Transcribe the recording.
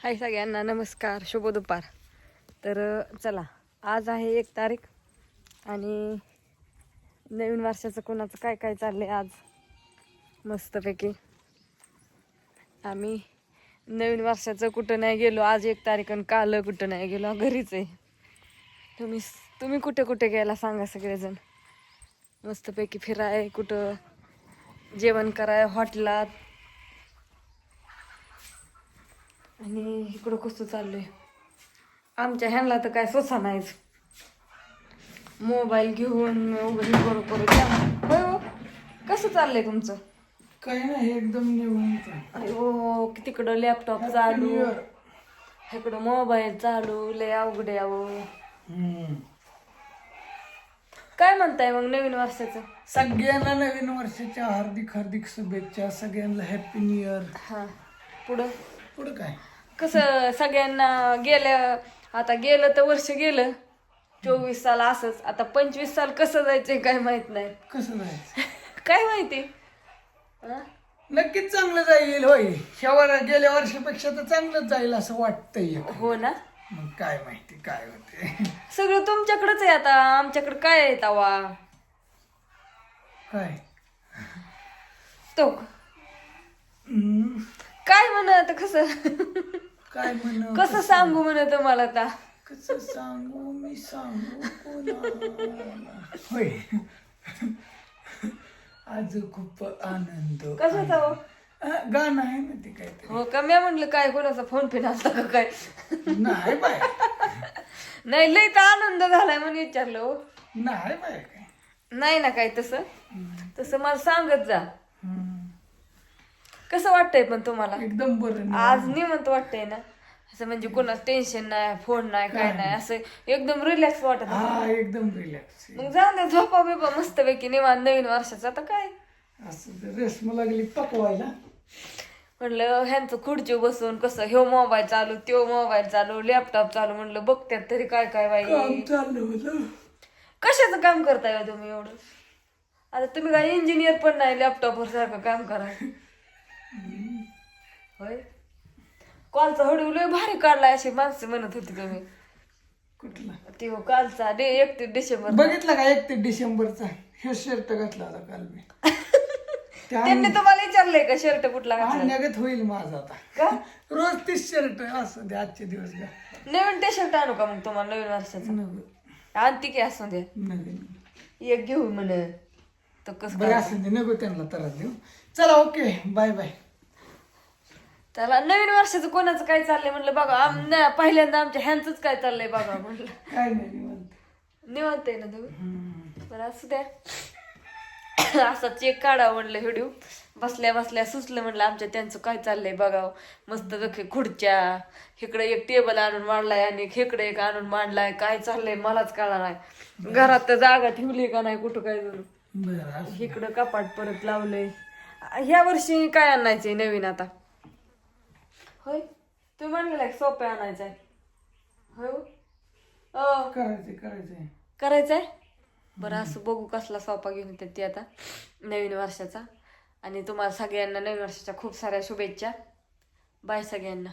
हाय सगळ्यांना नमस्कार शुभ दुपार. तर चला आज आहे एक तारीख आणि नवीन वर्षाचं कोणाचं काय काय चाललं आहे आज? मस्तपैकी. आम्ही नवीन वर्षाचं कुठं नाही गेलो आज एक तारीख आणि काल कुठं नाही गेलो घरीच आहे. तुम्ही तुम्ही कुठे कुठे गेला सांगा सगळेजण. मस्तपैकी फिराय कुठं जेवण कराय हॉटेलात आणि इकडं कसं चाललंय? आमच्या ह्यांना तर काय सोसा नाहीच. मोबाईल घेऊन उघडी करू करू होय हो. कसं चाललंय तुमचं? काही नाही एकदम निवांत. आहे. अयो तिकडं लॅपटॉप चालू. इकडं मोबाईल चालू. लय अवघड आहे हम्म. काय म्हणताय मग नवीन वर्षाचं? सगळ्यांना नवीन वर्षाच्या हार्दिक हार्दिक शुभेच्छा. सगळ्यांना हॅपी न्यू इयर हा. पुढं? पुढं काय? कसं सगळ्यांना गेल्या आता गेलं तर वर्ष गेलं. चोवीस साल असंच. आता पंचवीस साल कसं जायचंय काय माहीत नाही. कसं जायचं? काय माहिती? हा? नक्कीच चांगलं जाईल होय. शेवट गेल्या वर्षापेक्षा तर चांगलंच जाईल असं वाटतंय हो ना? मग काय माहिती काय होते? सगळं तुमच्याकडेच आहे आता. आमच्याकडे काय आहे तवा? काय? तो. काय म्हणत कसं? काय म्हण कसं सांगू म्हणत तुम्हाला आता? कसं सांगू मी सांगू कोणाला? होय. आज खूप आनंद कसं हो अं, गाणं आहे ना ते काय हो का? मी म्हणलं काय कोणाचा फोन पिन असला का काय? नाही बाय. नाही लय तर आनंद झालाय म्हणून विचारलं हो. नाही बाय काय. नाही ना काय तसं? तसं मला सांगत जा. कसं वाटतंय पण तुम्हाला? एकदम बरं आज निमंत वाटतंय ना? असं म्हणजे कोणाचं टेन्शन नाही फोन नाही काय नाही असं एकदम रिलॅक्स वाटत हा एकदम रिलॅक्स मग जाऊ दे झोपा बिपा मस्तपैकी निवांत नवीन वर्षाचं. आता काय? असं जर रेसम लागली पकवायला. म्हणलं ह्यांचं खुर्ची बसून कसं ह्यो मोबाईल चालू त्यो मोबाईल चालू लॅपटॉप चालू म्हणलं बघत्यात तरी काय काय बाई. कशाचं काम करताय हो तुम्ही एवढं? आता तुम्ही काय इंजिनियर पण नाही लॅपटॉपवर सारखं काम करा. होय? कॉलचा हडू लय भारी काढलाय अशी माणसं म्हणत होती तुम्ही. कुठला? ते हो कालचा डे एकतीस डिसेंबर बघितला का एक ते डिसेंबरचा? हे शर्ट घातला होता काल मी. त्या त्यांनी तुम्हाला विचारलंय का शर्ट कुठला घातला? आणण्यागत होईल माझा आता. का? रोज तीस शर्ट असं दे आजचे दिवस घ्या. नवीन टी शर्ट आणू का मग तुम्हाला नवीन वर्षाचं? नवीन. आणती की असू दे. नवीन. एक घेऊ म्हण. तर कसं बरं असं दे नको त्यांना त्रास देऊ. चला ओके. Bye bye. त्याला नवीन वर्षाचं कोणाचं काय चाललंय म्हणलं बघा आम न- पहिल्यांदा आमच्या ह्यांचंच काय चाललंय बघा म्हणलं. काय नाही निवांत. निवांत आहे ना तुम्ही? हम्म. बरं असू द्या. असा चेक काढा म्हणलं व्हिडिओ. बसल्या बसल्या सुचलं म्हणलं आमच्या त्यांचं काय चाललंय बघावं मस्त पैकी खुर्च्या इकडे एक टेबल आणून मांडलाय आणि इकडे एक आणून मांडलाय. काय चाललंय मलाच कळणार नाही. घरात तर जागा ठेवली का नाही कुठं काय बरं असं. इकडं कपाट परत लावलंय. ह्या वर्षी काय आणायचंय नवीन आता? होय? तुम्ही म्हणलेला सोप्या आणायचंय. होय हो? अं, करायचंय करायचंय. करायचंय? बरं असं बघू कसला सोपा घेऊन येतात ती आता नवीन वर्षाचा. आणि तुम्हाला सगळ्यांना नवीन वर्षाच्या खूप साऱ्या शुभेच्छा. बाय सगळ्यांना.